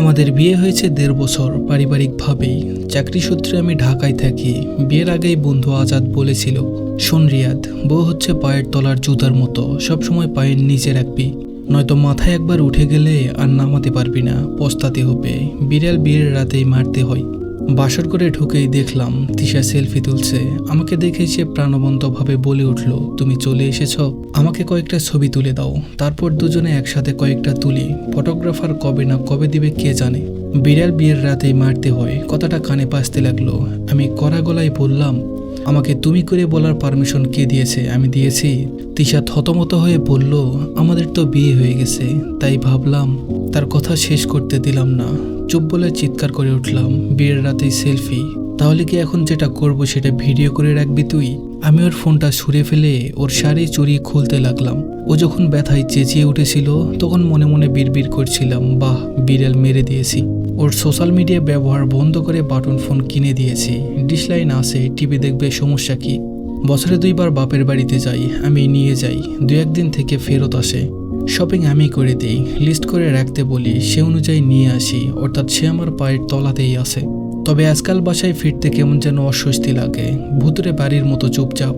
আমাদের বিয়ে হয়েছে দেড় বছর পারিবারিকভাবেই। চাকরি সূত্রে আমি ঢাকায় থাকি। বিয়ের আগেই বন্ধু আজাদ বলেছিল, শোন রিয়াদ, বউ হচ্ছে পায়ের তলার জুতার মতো, সবসময় পায়ের নিচে রাখবি। নয়তো মাথায় একবার উঠে গেলে আর নামাতে পারবি না, পস্তাতে হবে। বিড়াল বিয়ের রাতেই মারতে হয়। বাসর করে ঢুকেই দেখলাম তিশা সেলফি তুলছে। আমাকে দেখে সে প্রাণবন্তভাবে বলে উঠল, তুমি চলে এসেছ? আমাকে কয়েকটা ছবি তুলে দাও। তারপর দুজনে একসাথে কয়েকটা তুলি। ফটোগ্রাফার কবে না কবে দিবে কে জানে? বিড়াল বিয়ের রাতেই মারতে হয়। কথাটা কানে পাসতে লাগল। আমি কড়া গলায় বললাম, আমাকে তুমি করে বলার পারমিশন কে দিয়েছে? আমি দিয়েছি। তিশা থতমত হয়ে বলল, আমাদের তো বিয়ে হয়ে গেছে। তাই ভাবলাম, তার কথা শেষ করতে দিলাম না। চুপ বলে চিৎকার করে উঠলাম, বিয়ের রাতেই সেলফি। তাহলে কি এখন যেটা করব সেটা ভিডিও করে রাখবি তুই? আমি ওর ফোনটা সরে ফেলে ওর শাড়ি চুরি খুলতে লাগলাম। ও যখন ব্যথায় চেঁচিয়ে উঠেছিল, তখন মনে মনে বিড়বিড় করছিলাম, বাহ, বিড়াল মেরে দিয়েছি। ওর সোশ্যাল মিডিয়া ব্যবহার বন্ধ করে বাটন ফোন কিনে দিয়েছি। ডিসলাইন আসে টিভি দেখবে, সমস্যা কি? বছরে দুইবার বাপের বাড়িতে যাই, আমি নিয়ে যাই দু একদিন থেকে ফেরত আসে। শপিং আমি করে দিই লিস্ট করে রাখতে বলি, সে অনুযায়ী নিয়ে আসি, অর্থাৎ সে আমার পায়ের তলাতেই আছে। তবে আজকাল বাসায় ফিরতে কেমন যেন অস্বস্তি লাগে, ভুতুরে বাড়ির মতো চুপচাপ।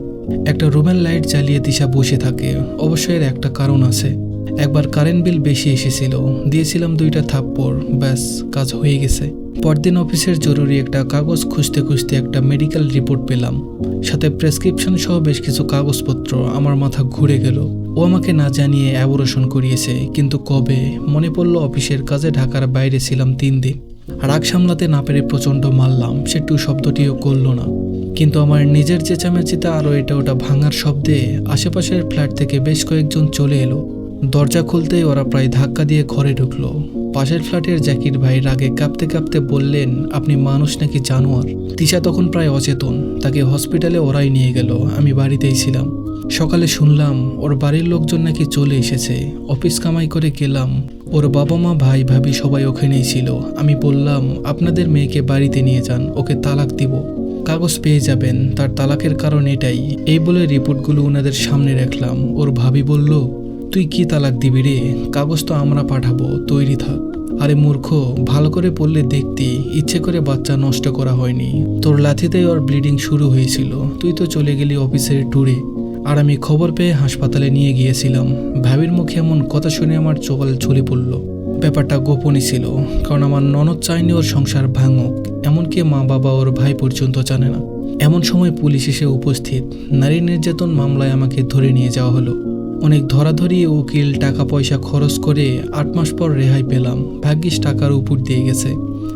একটা রুমের লাইট জ্বালিয়ে দিশা বসে থাকে অবশ্যই এর একটা কারণ আছে। একবার কারেন্ট বিল বেশি এসেছিল, দিয়েছিলাম দুইটা থাপ্পড়, ব্যাস, কাজ হয়ে গেছে। পরদিন অফিসের জরুরি একটা কাগজ খুঁজতে খুঁজতে একটা মেডিকেল রিপোর্ট পেলাম। সাথে প্রেসক্রিপশন সহ বেশ কিছু কাগজপত্র আমার মাথা ঘুরে গেল। ও আমাকে না জানিয়ে অ্যাবোরেশন করিয়েছে, কিন্তু কবে? মনে পড়ল অফিসের কাজে ঢাকার বাইরে ছিলাম তিন দিন। রাগ সামলাতে না পেরে প্রচণ্ড মারলাম, সে টু শব্দটিও করল না। কিন্তু আমার নিজের চেঁচামেচিতে আরও এটা ওটা ভাঙার শব্দে আশেপাশের ফ্ল্যাট থেকে বেশ কয়েকজন চলে এলো। দরজা খুলতেই ওরা প্রায় ধাক্কা দিয়ে ঘরে ঢুকলো। পাশের ফ্ল্যাটের জাকির ভাই রাগে কাঁপতে কাঁপতে বললেন, আপনি মানুষ নাকি জানোয়ার? তিশা তখন প্রায় অচেতন, তাকে হসপিটালে ওরাই নিয়ে গেল, আমি বাড়িতেই ছিলাম। সকালে শুনলাম, ওর বাড়ির লোকজন নাকি চলে এসেছে। অফিস কামাই করে গেলাম, ওর বাবা মা ভাই, ভাবি সবাই ওখানেই ছিল। আমি বললাম, আপনাদের মেয়েকে বাড়িতে নিয়ে যান, ওকে তালাক দিব। কাগজ পেয়ে যাবেন, তার তালাকের কারণ এটাই। এই বলে রিপোর্টগুলো ওনাদের সামনে রাখলাম। ওর ভাবি বলল তুই কি তালাক দিবি রে? কাগজ তো আমরা পাঠাবো, তৈরি থাক। আরে মূর্খ, ভালো করে পড়লে দেখতি, ইচ্ছে করে বাচ্চা নষ্ট করা হয়নি। তোর লাথিতেই ওর ব্লিডিং শুরু হয়েছিল। তুই তো চলে গেলি অফিসের ট্যুরে। আর আমি খবর পেয়ে হাসপাতালে নিয়ে গিয়েছিলাম। ভাবির মুখে এমন কথা শুনে আমার চোয়াল ঝুলে পড়ল। ব্যাপারটা গোপনই ছিল, কারণ আমার ননদ চায়নি ওর সংসার ভাঙুক, এমনকি মা বাবা ওর ভাই পর্যন্ত জানে না। এমন সময় পুলিশ এসে উপস্থিত। নারী নির্যাতন মামলায় আমাকে ধরে নিয়ে যাওয়া হলো। অনেক ধরাধরি উকিল টাকা পয়সা খরচ করে আট মাস পর রেহাই পেলাম। ভাগ্যিস টাকার উপর দিয়ে গেছে।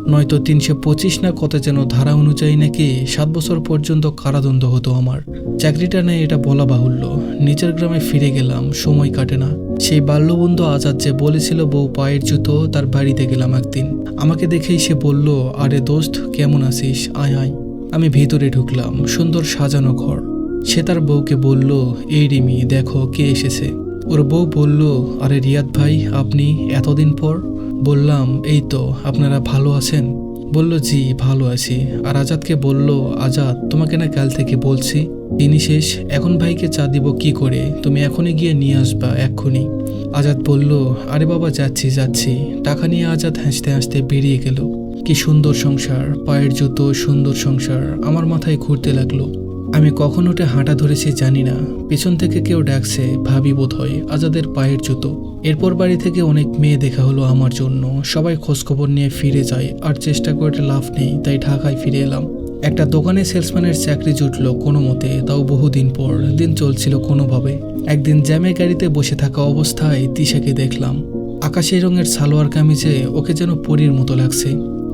নয়তো তিনশো পঁচিশ না কত যেন ধারা অনুযায়ী নাকি সাত বছর পর্যন্ত কারাদণ্ড হতো আমার। চাকরিটা নেই এটা বলা বাহুল্য। নিজের গ্রামে ফিরে গেলাম, সময় কাটে না। সেই বাল্যবন্ধু আজাদ যে বলেছিল, বউ পায়ের জুতো, তার বাড়িতে গেলাম একদিন। আমাকে দেখেই সে বলল, আরে দোস্ত, কেমন আছিস? আয় আয়। আমি ভিতরে ঢুকলাম, সুন্দর সাজানো ঘর। সে তার বউকে বলল, এই রিমি, দেখো কে এসেছে। ওর বউ বলল, আরে রিয়াদ ভাই, আপনি এতদিন পর? বললাম, এই তো, আপনারা ভালো আছেন? বলল, জি, ভালো আছি। আর আজাদকে বলল, আজাদ, তোমাকে না কাল থেকে বলছি তিনি শেষ, এখন ভাইকে চা দিব কি করে? তুমি এখনই গিয়ে নিয়ে আসবা, এক্ষুনি। আজাদ বলল, আরে বাবা, যাচ্ছি যাচ্ছি। টাকা নিয়ে আজাদ হাসতে হাসতে বেরিয়ে গেল। কি সুন্দর সংসার, পায়ের জুতো, সুন্দর সংসার, আমার মাথায় ঘুরতে লাগল। আমি কখন ওটা হাঁটা ধরেছি জানি না। পেছন থেকে কেউ ডাকছে, ভাবি বোধ হয় আজাদের পায়ের জুতো। এরপর বাড়ি থেকে অনেক মেয়ে দেখা হলো আমার জন্য। সবাই খোঁজখবর নিয়ে ফিরে যায়, আর চেষ্টা করে লাভ নেই, তাই ঢাকায় ফিরে এলাম। একটা দোকানে সেলসম্যানের চাকরি জুটলো কোনো মতে, তাও বহুদিন পর, দিন চলছিল কোনোভাবে। একদিন জ্যামে গাড়িতে বসে থাকা অবস্থায় তিশাকে দেখলাম। আকাশি রঙের সালোয়ার কামিজে ওকে যেন পরীর মতো লাগছে।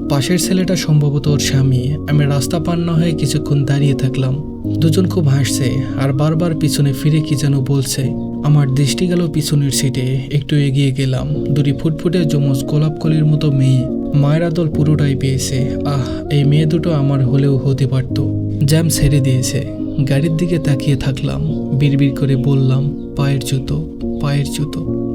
পাশের ছেলেটা সম্ভবত ওর স্বামী। আমি রাস্তা পার না হয়ে কিছুক্ষণ দাঁড়িয়ে থাকলাম। দুজন খুব হাসছে আর বারবার পিছনে ফিরে কি যেন বলছে। আমার দৃষ্টি গেল পিছনের সিটে একটু এগিয়ে গেলাম। দুটি ফুটফুটে জমজ গোলাপ কলির মতো মেয়ে। মায়ের আদল পুরোটাই পেয়েছে। আহ, এই মেয়ে দুটো আমার হলেও হতে পারত। জ্যাম ছেড়ে দিয়েছে। গাড়ির দিকে তাকিয়ে থাকলাম। বিড়বিড় করে বললাম, পায়ের জুতো পায়ের জুতো।